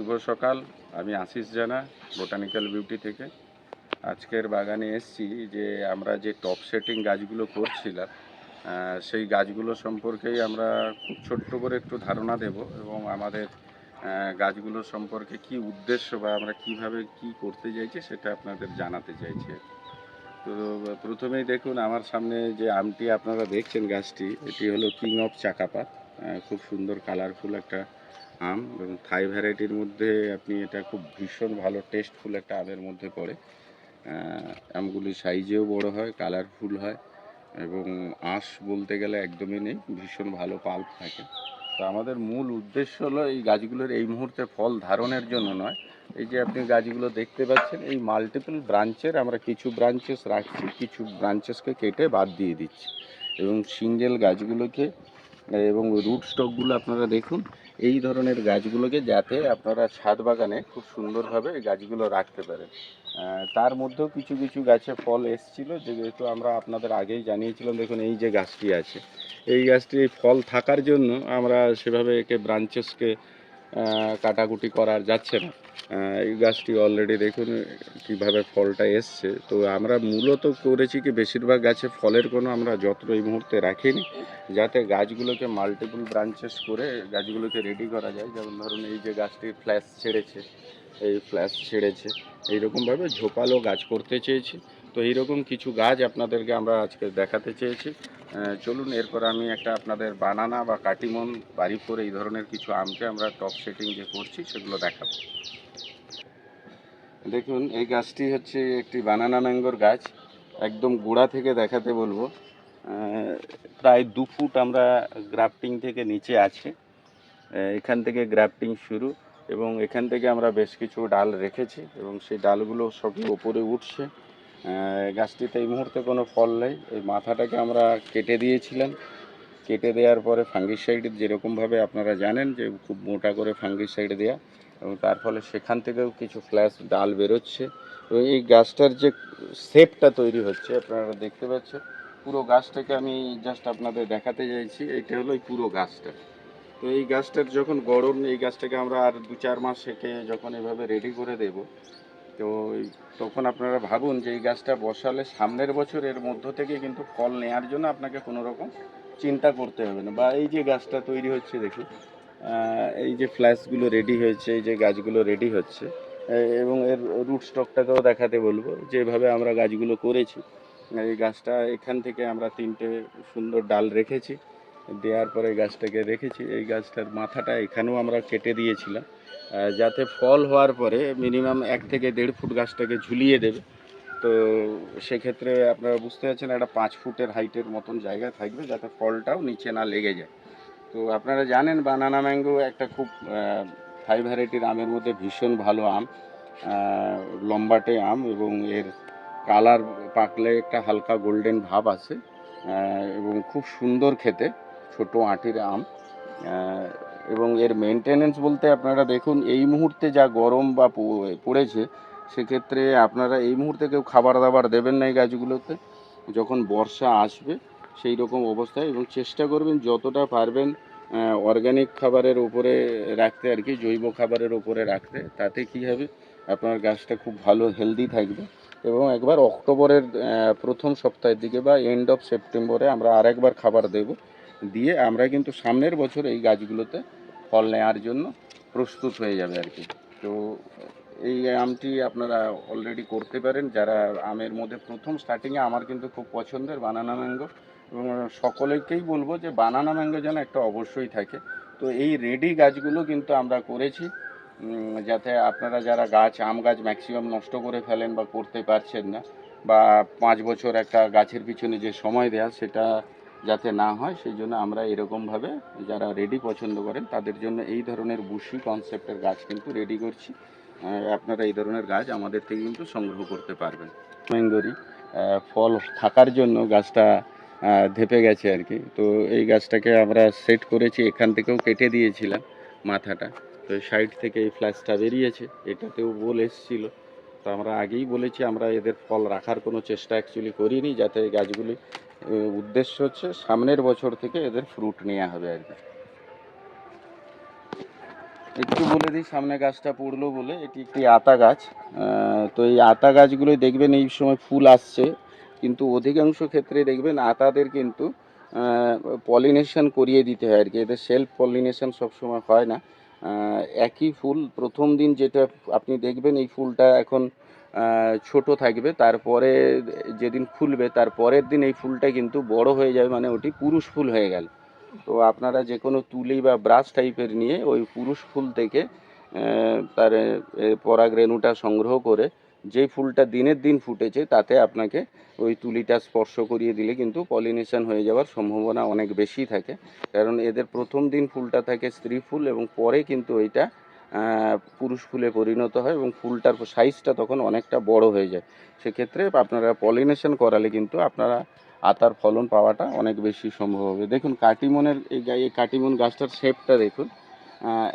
শুভ সকাল। আমি আশিস জানা, বোটানিক্যাল বিউটি থেকে। আজকের বাগানে এসছি যে আমরা যে টপ সেটিং গাছগুলো করছিলাম সেই গাছগুলো সম্পর্কেই আমরা খুব ছোট্ট করে একটু ধারণা দেব এবং আমাদের গাছগুলো সম্পর্কে কি উদ্দেশ্য বা আমরা কীভাবে কি করতে চাইছি সেটা আপনাদের জানাতে চাইছি তো প্রথমেই দেখুন, আমার সামনে যে আমটি আপনারা দেখছেন গাছটি, এটি হলো কিং অফ চাকাপাত খুব সুন্দর, কালারফুল একটা আম এবং থাই ভ্যারাইটির মধ্যে আপনি এটা খুব ভীষণ ভালো টেস্টফুল একটা আমের মধ্যে পড়ে। আমগুলি সাইজেও বড় হয় কালারফুল হয় এবং আঁশ বলতে গেলে একদমই নেই, ভীষণ ভালো পাল্প থাকে। তো আমাদের মূল উদ্দেশ্য হলো এই গাছগুলোর এই মুহূর্তে ফল ধারণের জন্য নয়। এই যে আপনি গাছগুলো দেখতে পাচ্ছেন, এই মাল্টিপল ব্রাঞ্চের আমরা কিছু ব্রাঞ্চেস রাখছি, কিছু ব্রাঞ্চেসকে কেটে বাদ দিয়ে দিচ্ছি। এবং সিঙ্গেল গাছগুলোকে এবং রুট স্টকগুলো আপনারা দেখুন এই ধরনের গাছগুলোকে যাতে আপনারা ছাদ বাগানে খুব সুন্দরভাবে এই গাছগুলো রাখতে পারেন। তার মধ্যেও কিছু কিছু গাছে ফল এসছিল, যেহেতু আমরা আপনাদের আগেই জানিয়েছিলাম, দেখুন এই যে গাছটি আছে। এই গাছটি ফল থাকার জন্য আমরা সেভাবে একে ব্রাঞ্চেসকে কাটাকুটি করার যাচ্ছে না। এই গাছটি অলরেডি দেখুন, কীভাবে ফলটা এসছে। তো আমরা মূলত করেছি কি, বেশিরভাগ গাছে ফলের কোনো আমরা যত্ন এই মুহূর্তে রাখিনি। যাতে গাছগুলোকে মাল্টিপল ব্রাঞ্চেস করে গাছগুলোকে রেডি করা যায়। যেমন ধরুন, এই যে গাছটি ফ্ল্যাশ ছেড়েছে, এই ফ্ল্যাশ ছেড়েছে, এইরকমভাবে ঝোপালো গাছ করতে চেয়েছি। তো এইরকম কিছু গাছ আপনাদেরকে আমরা আজকে দেখাতে চেয়েছি। চলুন, এরপর আমি একটা আপনাদের বানানা বা কাটিমন বাড়ি করে এই ধরনের কিছু আমকে আমরা টপ সেটিং যে করছি, সেগুলো দেখাবো। দেখুন, এই গাছটি হচ্ছে একটি বানানা ম্যাঙ্গোর গাছ। একদম গোড়া থেকে দেখাতে বলব। প্রায় দু ফুট আমরা গ্রাফটিং থেকে নিচে আছে। এখান থেকে গ্রাফটিং শুরু এবং এখান থেকে আমরা বেশ কিছু ডাল রেখেছি এবং সেই ডালগুলো সবই ওপরে উঠছে। গাছটিতে এই মুহূর্তে কোনো ফল নেই। এই মাথাটাকে আমরা কেটে দিয়েছিলাম। কেটে দেওয়ার পরে ফাঙ্গিসাইড যেরকমভাবে আপনারা জানেন যে খুব মোটা করে ফাঙ্গিসাইড দেওয়া এবং তার ফলে সেখান থেকেও কিছু ফ্ল্যাশ ডাল বেরোচ্ছে। এবং এই গাছটার যে শেপটা তৈরি হচ্ছে, আপনারা দেখতে পাচ্ছেন, পুরো গাছটাকে আমি জাস্ট আপনাদের দেখাতে চাইছি এইটা হলো এই পুরো গাছটা। তো এই গাছটার যখন গড়ন, এই গাছটাকে আমরা আর দু চার মাস সেকে যখন এভাবে রেডি করে দেব তো তখন আপনারা ভাবুন যে এই গাছটা বসালে সামনের বছর এর মধ্য থেকে কিন্তু ফল নেওয়ার জন্য আপনাকে কোনো রকম চিন্তা করতে হবে না। বা এই যে গাছটা তৈরি হচ্ছে দেখুন এই যে ফ্ল্যাশগুলো রেডি হয়েছে, এই যে গাছগুলো রেডি হচ্ছে এবং এর রুট স্টকটাকেও দেখাতে বলব। যেভাবে আমরা গাছগুলো করেছি, এই গাছটা এখান থেকে আমরা তিনটে সুন্দর ডাল রেখেছি। দেওয়ার পরে গাছটাকে রেখেছি। এই গাছটার মাথাটা এখানেও আমরা কেটে দিয়েছিলাম। যাতে ফল হওয়ার পরে মিনিমাম এক থেকে দেড় ফুট গাছটাকে ঝুলিয়ে দেবে। তো সেক্ষেত্রে আপনারা বুঝতে পারছেন, একটা পাঁচ ফুটের হাইটের মতন জায়গা থাকবে যাতে ফলটাও নিচে না লেগে যায়। তো আপনারা জানেন, বানানা ম্যাঙ্গো একটা খুব হাই ভ্যারাইটির আমের মধ্যে ভীষণ ভালো আম। লম্বাটে আম এবং এর কালার পাকলে একটা হালকা গোল্ডেন ভাব আছে। এবং খুব সুন্দর খেতে। ছোট আঁটির আম এবং এর মেনটেনেন্স বলতে আপনারা দেখুন, এই মুহূর্তে যা গরম বা পড়েছে, সেক্ষেত্রে আপনারা এই মুহূর্তে কেউ খাবার দাবার দেবেন না এই গাছগুলোতে। যখন বর্ষা আসবে, সেই রকম অবস্থায় এবং চেষ্টা করবেন যতটা পারবেন অর্গানিক খাবারের ওপরে রাখতে আর কি, জৈব খাবারের ওপরে রাখতে। তাতে কি হবে, আপনার গাছটা খুব ভালো হেলদি থাকবে। এবং একবার অক্টোবরের প্রথম সপ্তাহের দিকে বা এন্ড অফ সেপ্টেম্বরে আমরা আরেকবার খাবার দেব। দিয়ে আমরা কিন্তু সামনের বছর এই গাছগুলোতে ফল নেওয়ার জন্য প্রস্তুত হয়ে যাবে আর কি। তো এই আমটি আপনারা অলরেডি করতে পারেন। যারা আমের মধ্যে প্রথম স্টার্টিংয়ে আমার কিন্তু খুব পছন্দের বানানা ম্যাঙ্গো এবং সকলেকেই বলব যে বানানা ম্যাঙ্গো যেন একটা অবশ্যই থাকে। তো এই রেডি গাছগুলো কিন্তু আমরা করেছি যাতে আপনারা যারা গাছ, আম গাছ ম্যাক্সিমাম নষ্ট করে ফেলেন বা করতে পারছেন না, বা পাঁচ বছর একটা গাছের পিছনে যে সময় দেয়া, সেটা যাতে না হয় সেই জন্য আমরা এরকমভাবে যারা রেডি পছন্দ করেন তাদের জন্য এই ধরনের বুশি কনসেপ্টের গাছ কিন্তু রেডি করছি। আপনারা এই ধরনের গাছ আমাদের থেকে কিন্তু সংগ্রহ করতে পারবেন। ম্যাঙ্গোরি আহ, ফল থাকার জন্য গাছটা ধেপে গেছে আর কি। তো এই গাছটাকে আমরা সেট করেছি এখান থেকেও কেটে দিয়েছিলাম মাথাটা। তো সাইড থেকে এই ফ্ল্যাশটা বেরিয়েছে এটাতেও বল এসেছিল। তো আমরা আগেই বলেছি, আমরা এদের ফল রাখার কোনো চেষ্টা অ্যাকচুয়ালি করিনি, যাতে গাছগুলি উদ্দেশ্য হচ্ছে সামনের বছর থেকে এদের ফ্রুট নেওয়া হবে আর কি। একটু বলে দিই, সামনে গাছটা পড়ল বলে এটি একটি আতা গাছ। তো এই আতা গাছগুলোই দেখবেন এই সময় ফুল আসছে, কিন্তু অধিকাংশ ক্ষেত্রে দেখবেন আতাদের কিন্তু পলিনেশন করিয়ে দিতে হয় আর কি। এদের সেলফ পলিনেশন সবসময় হয় না। একই ফুল প্রথম দিন যেটা আপনি দেখবেন এই ফুলটা এখন ছোট থাকবে, তারপরে যেদিন খুলবে তার পরের দিন এই ফুলটা কিন্তু বড় হয়ে যাবে মানে ওটি পুরুষ ফুল হয়ে গেল। তো আপনারা যে কোনো তুলি বা ব্রাশ টাইপের নিয়ে ওই পুরুষ ফুল থেকে তার পরাগ রেণুটা সংগ্রহ করে যে ফুলটা দিনের দিন ফুটেছে, তাতে আপনাকে ওই তুলিটা স্পর্শ করিয়ে দিলে কিন্তু পলিনেশন হয়ে যাওয়ার সম্ভাবনা অনেক বেশি থাকে। কারণ এদের প্রথম দিন ফুলটা থাকে স্ত্রী ফুল এবং পরে কিন্তু ওইটা পুরুষ ফুলে পরিণত হয় এবং ফুলটার সাইজটা তখন অনেকটা বড় হয়ে যায়। সেক্ষেত্রে আপনারা পলিনেশন করালে কিন্তু আপনারা আতার ফলন পাওয়াটা অনেক বেশি সম্ভব হবে। দেখুন, কাটিমনের এই এই কাটিমন গাছটার শেপটা দেখুন।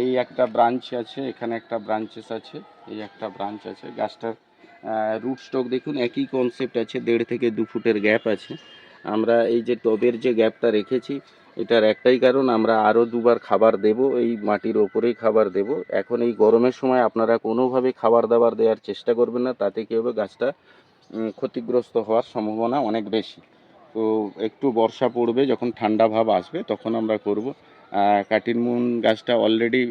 এই একটা ব্রাঞ্চ আছে, এখানে একটা ব্রাঞ্চেস আছে, এই একটা ব্রাঞ্চ আছে। গাছটার রুট স্টক দেখুন, একই কনসেপ্ট আছে, দেড় থেকে দু ফুটের গ্যাপ আছে। আমরা এই যে টবের যে গ্যাপটা রেখেছি, এটার একটাই কারণ, আমরা আরও দুবার খাবার দেব, এই মাটির ওপরেই খাবার দেব। এখন এই গরমের সময় আপনারা কোনোভাবে খাবার দাবার দেওয়ার চেষ্টা করবেন না, তাতে কী হবে, গাছটা ক্ষতিগ্রস্ত হওয়ার সম্ভাবনা অনেক বেশি। তো একটু বর্ষা পড়বে, যখন ঠান্ডা ভাব আসবে, তখন আমরা করব। কাটিনমুন গাছটা অলরেডি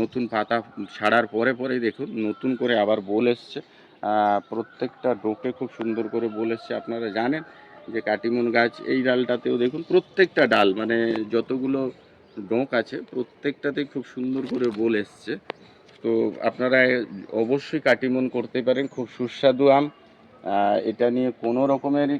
নতুন পাতা ছাড়ার পরে পরেই দেখুন, নতুন করে আবার বোল এসছে। প্রত্যেকটা ডোকে খুব সুন্দর করে বোল এসছে আপনারা জানেন যে কাটিমুন গাছ, এই ডালটাতেও দেখুন প্রত্যেকটা ডাল মানে যতগুলো ডোক আছে প্রত্যেকটাতে খুব সুন্দর করে বোল এসছে। তো আপনারা অবশ্যই কাটিমন করতে পারেন, খুব সুস্বাদু আম। এটা নিয়ে কোনো রকমেরই,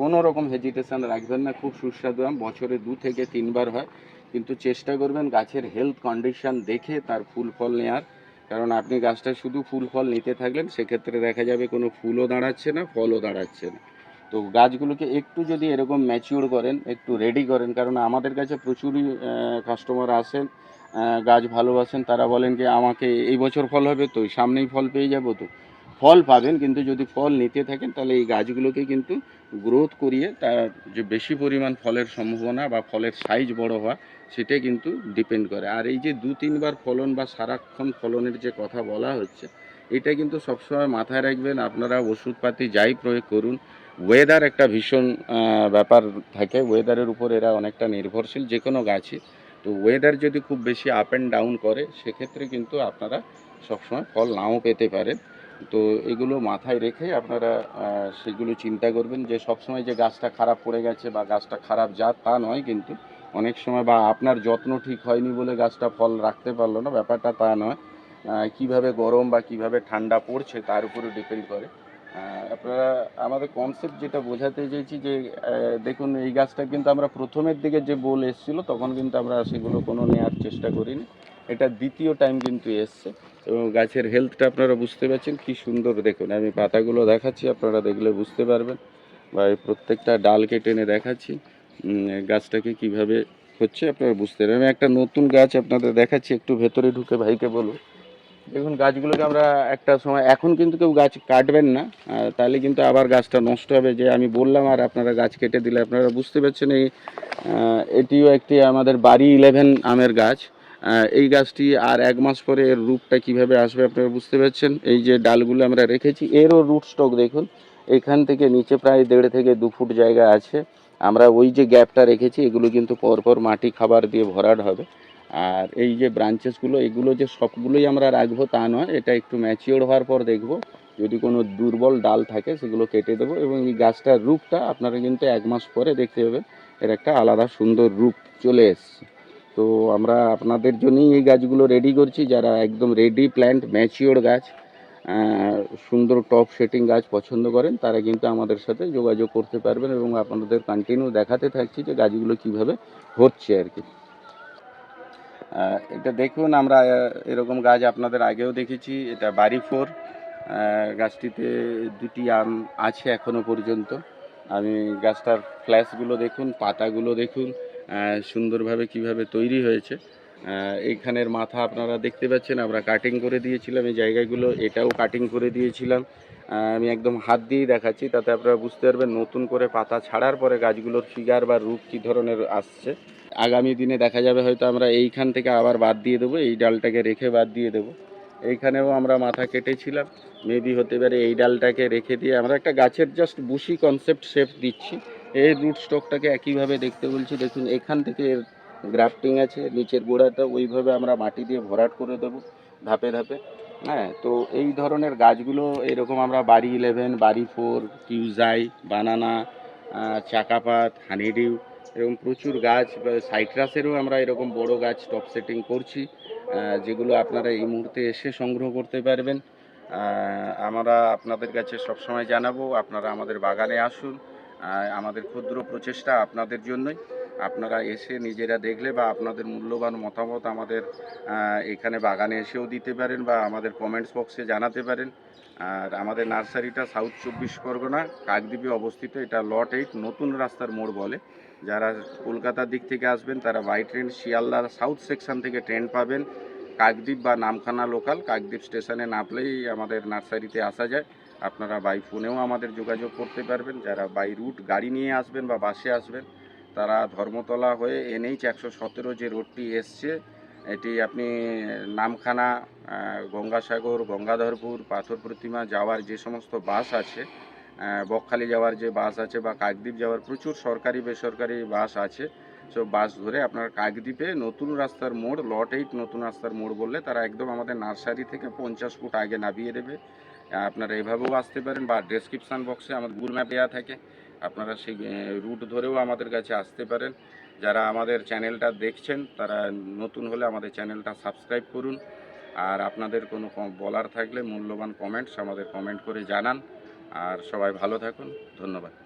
কোনো রকম হেজিটেশান রাখবেন না, খুব সুস্বাদু আম। বছরে দু থেকে তিনবার হয়, কিন্তু চেষ্টা করবেন গাছের হেলথ কন্ডিশন দেখে তার ফুল ফল নেওয়ার কারণ আপনি গাছটা শুধু ফুল ফল নিতে থাকলেন, সেক্ষেত্রে দেখা যাবে কোনো ফুলও দাঁড়াচ্ছে না, ফলও দাঁড়াচ্ছে না। তো গাছগুলোকে একটু যদি এরকম ম্যাচিওর করেন, একটু রেডি করেন, কারণ আমাদের কাছে প্রচুরই কাস্টমার আসেন গাছ ভালোবাসেন, তারা বলেন যে, আমাকে এই বছর ফল হবে তো, সামনেই ফল পেয়ে যাব তো। ফল পাবেন, কিন্তু যদি ফল নিতে থাকেন, তাহলে এই গাছগুলোকে কিন্তু গ্রোথ করিয়ে তার যে বেশি পরিমাণ ফলের সম্ভাবনা বা ফলের সাইজ বড় হওয়া সেটা কিন্তু ডিপেন্ড করে। আর এই যে দু তিনবার ফলন বা সারাক্ষণ ফলনের যে কথা বলা হচ্ছে, এটা কিন্তু সবসময় মাথায় রাখবেন। আপনারা ওষুধপাতি যাই প্রয়োগ করুন ওয়েদার একটা ভীষণ ব্যাপার থাকে। ওয়েদারের উপর এরা অনেকটা নির্ভরশীল যে কোনো গাছই। তো ওয়েদার যদি খুব বেশি আপ অ্যান্ড ডাউন করে, সেক্ষেত্রে কিন্তু আপনারা সবসময় ফল নাও পেতে পারেন। তো এগুলো মাথায় রেখে আপনারা সেগুলো চিন্তা করবেন যে সবসময় যে গাছটা খারাপ পড়ে গেছে বা গাছটা খারাপ জাত তা নয় কিন্তু অনেক সময় বা আপনার যত্ন ঠিক হয়নি বলে গাছটা ফল রাখতে পারল না, ব্যাপারটা তা নয়। কীভাবে গরম বা কীভাবে ঠান্ডা পড়ছে তার উপরে ডিপেন্ড করে। আপনারা, আমাদের কনসেপ্ট যেটা বোঝাতে চেয়েছি যে দেখুন এই গাছটা কিন্তু আমরা প্রথমের দিকে যে বোল এসেছিল তখন কিন্তু আমরা সেগুলো কোনো নেওয়ার চেষ্টা করিনি। এটা দ্বিতীয় টাইম কিন্তু এসছে। এবং গাছের হেলথটা আপনারা বুঝতে পারছেন, কি সুন্দর দেখুন। আমি পাতাগুলো দেখাচ্ছি, আপনারা দেখলে বুঝতে পারবেন। বা এই প্রত্যেকটা ডালকে টেনে দেখাচ্ছি। গাছটাকে কীভাবে হচ্ছে আপনারা বুঝতে পারবেন। আমি একটা নতুন গাছ আপনাদের দেখাচ্ছি, একটু ভেতরে ঢুকে ভাইকে বলুন দেখুন, গাছগুলোকে আমরা একটা সময়, এখন কিন্তু কেউ গাছ কাটবেন না তাহলে কিন্তু আবার গাছটা নষ্ট হবে যে আমি বললাম, আর আপনারা গাছ কেটে দিলে আপনারা বুঝতে পারছেন এই এটিও একটি আমাদের বাড়ি ইলেভেন আমের গাছ। এই গাছটি আর এক মাস পরে এর রূপটা কীভাবে আসবে আপনারা বুঝতে পারছেন? এই যে ডালগুলো আমরা রেখেছি, এরও রুট স্টক দেখুন। এখান থেকে নিচে প্রায় দেড় থেকে দু ফুট জায়গা আছে। আমরা ওই যে গ্যাপটা রেখেছি, এগুলো কিন্তু পরপর মাটি খাবার দিয়ে ভরাট হবে। আর এই যে ব্রাঞ্চেসগুলো এগুলো যে সবগুলোই আমরা রাখব তা নয়, এটা একটু ম্যাচিওর হওয়ার পর দেখব। যদি কোনো দুর্বল ডাল থাকে, সেগুলো কেটে দেবো এবং এই গাছটার রূপটা আপনারা কিন্তু এক মাস পরে দেখতে পাবেন। এর একটা আলাদা সুন্দর রূপ চলে এসছে। তো আমরা আপনাদের জন্যই এই গাছগুলো রেডি করছি, যারা একদম রেডি প্ল্যান্ট ম্যাচিওর গাছ সুন্দর টপ সেটিং গাছ পছন্দ করেন, তারা কিন্তু আমাদের সাথে যোগাযোগ করতে পারবেন এবং আপনাদের কন্টিনিউ দেখাতে থাকছি যে গাছগুলো কীভাবে হচ্ছে আর কি। এটা দেখুন, আমরা এরকম গাছ আপনাদের আগেও দেখেছি, এটা বাড়ি ফোর গাছটিতে দুটি আম আছে এখনও পর্যন্ত। আমি গাছটার ফ্ল্যাশগুলো দেখুন, পাতাগুলো দেখুন সুন্দরভাবে কীভাবে তৈরি হয়েছে। এইখানের মাথা আপনারা দেখতে পাচ্ছেন, আমরা কাটিং করে দিয়েছিলাম এই জায়গাগুলো, এটাও কাটিং করে দিয়েছিলাম। আমি একদম হাত দিয়েই দেখাচ্ছি, তাতে আপনারা বুঝতে পারবেন নতুন করে পাতা ছাড়ার পরে গাছগুলোর ফিগার বা রূপ কী ধরনের আসছে। আগামী দিনে দেখা যাবে হয়তো আমরা এইখান থেকে আবার বাদ দিয়ে দেবো, এই ডালটাকে রেখে বাদ দিয়ে দেবো। এইখানেও আমরা মাথা কেটেছিলাম মেবি হতে পারে এই ডালটাকে রেখে দিয়ে আমরা একটা গাছের জাস্ট বুশি কনসেপ্ট শেপ দিচ্ছি। এই রুট স্টকটাকে একইভাবে দেখতে বলছি। দেখুন, এখান থেকে এর গ্রাফটিং আছে, নিচের গোড়াটা ওইভাবে আমরা মাটি দিয়ে ভরাট করে দেবো, ধাপে ধাপে। হ্যাঁ তো এই ধরনের গাছগুলো এরকম আমরা বাড়ি ইলেভেন বাড়ি ফোর কিউজাই বানানা চাকাপাত হানিডিউ এরকম প্রচুর গাছ সাইট্রাসেরও আমরা এরকম বড় গাছ টপ সেটিং করছি যেগুলো আপনারা এই মুহূর্তে এসে সংগ্রহ করতে পারবেন। আমরা আপনাদের কাছে সবসময় জানাব, আপনারা আমাদের বাগানে আসুন আমাদের ক্ষুদ্র প্রচেষ্টা আপনাদের জন্যই। আপনারা এসে নিজেরা দেখলে বা আপনাদের মূল্যবান মতামত আমাদের এখানে বাগানে এসেও দিতে পারেন বা আমাদের কমেন্টস বক্সে জানাতে পারেন। আর আমাদের নার্সারিটা সাউথ চব্বিশ পরগনা, কাকদ্বীপে অবস্থিত। এটা লট এইট নতুন রাস্তার মোড় বলে। যারা কলকাতার দিক থেকে আসবেন, তারা বাই ট্রেন শিয়ালদার সাউথ সেকশন থেকে ট্রেন পাবেন। কাকদ্বীপ বা নামখানা লোকাল কাকদ্বীপ স্টেশনে নামলেই আমাদের নার্সারিতে আসা যায়। আপনারা বাই ফোনেও আমাদের যোগাযোগ করতে পারবেন। যারা বাই রুট গাড়ি নিয়ে আসবেন বা বাসে আসবেন, তারা ধর্মতলা হয়ে এনএইচ একশো সতেরো যে রোডটি এসছে, এটি আপনি, নামখানা গঙ্গাসাগর, গঙ্গাধরপুর, পাথর প্রতিমা যাওয়ার যে সমস্ত বাস আছে বকখালি যাওয়ার যে বাস আছে বা কাকদ্বীপ যাওয়ার প্রচুর সরকারি, বেসরকারি বাস আছে সো বাস ধরে আপনার কাকদ্বীপে নতুন রাস্তার মোড় লট এইট নতুন রাস্তার মোড় বললে তারা একদম আমাদের নার্সারি থেকে পঞ্চাশ ফুট আগে নামিয়ে দেবে। আপনারা এভাবেও আসতে পারেন বা ডেসক্রিপশান বক্সে আমাদের গুগল ম্যাপ দেওয়া থাকে। আপনারা সেই রুট ধরেও আমাদের কাছে আসতে পারেন। যারা আমাদের চ্যানেলটা দেখছেন, তারা নতুন হলে আমাদের চ্যানেলটা সাবস্ক্রাইব করুন। আর আপনাদের কোনো বলার থাকলে মূল্যবান কমেন্টস আমাদের কমেন্ট করে জানান। আর সবাই ভালো থাকুন। ধন্যবাদ।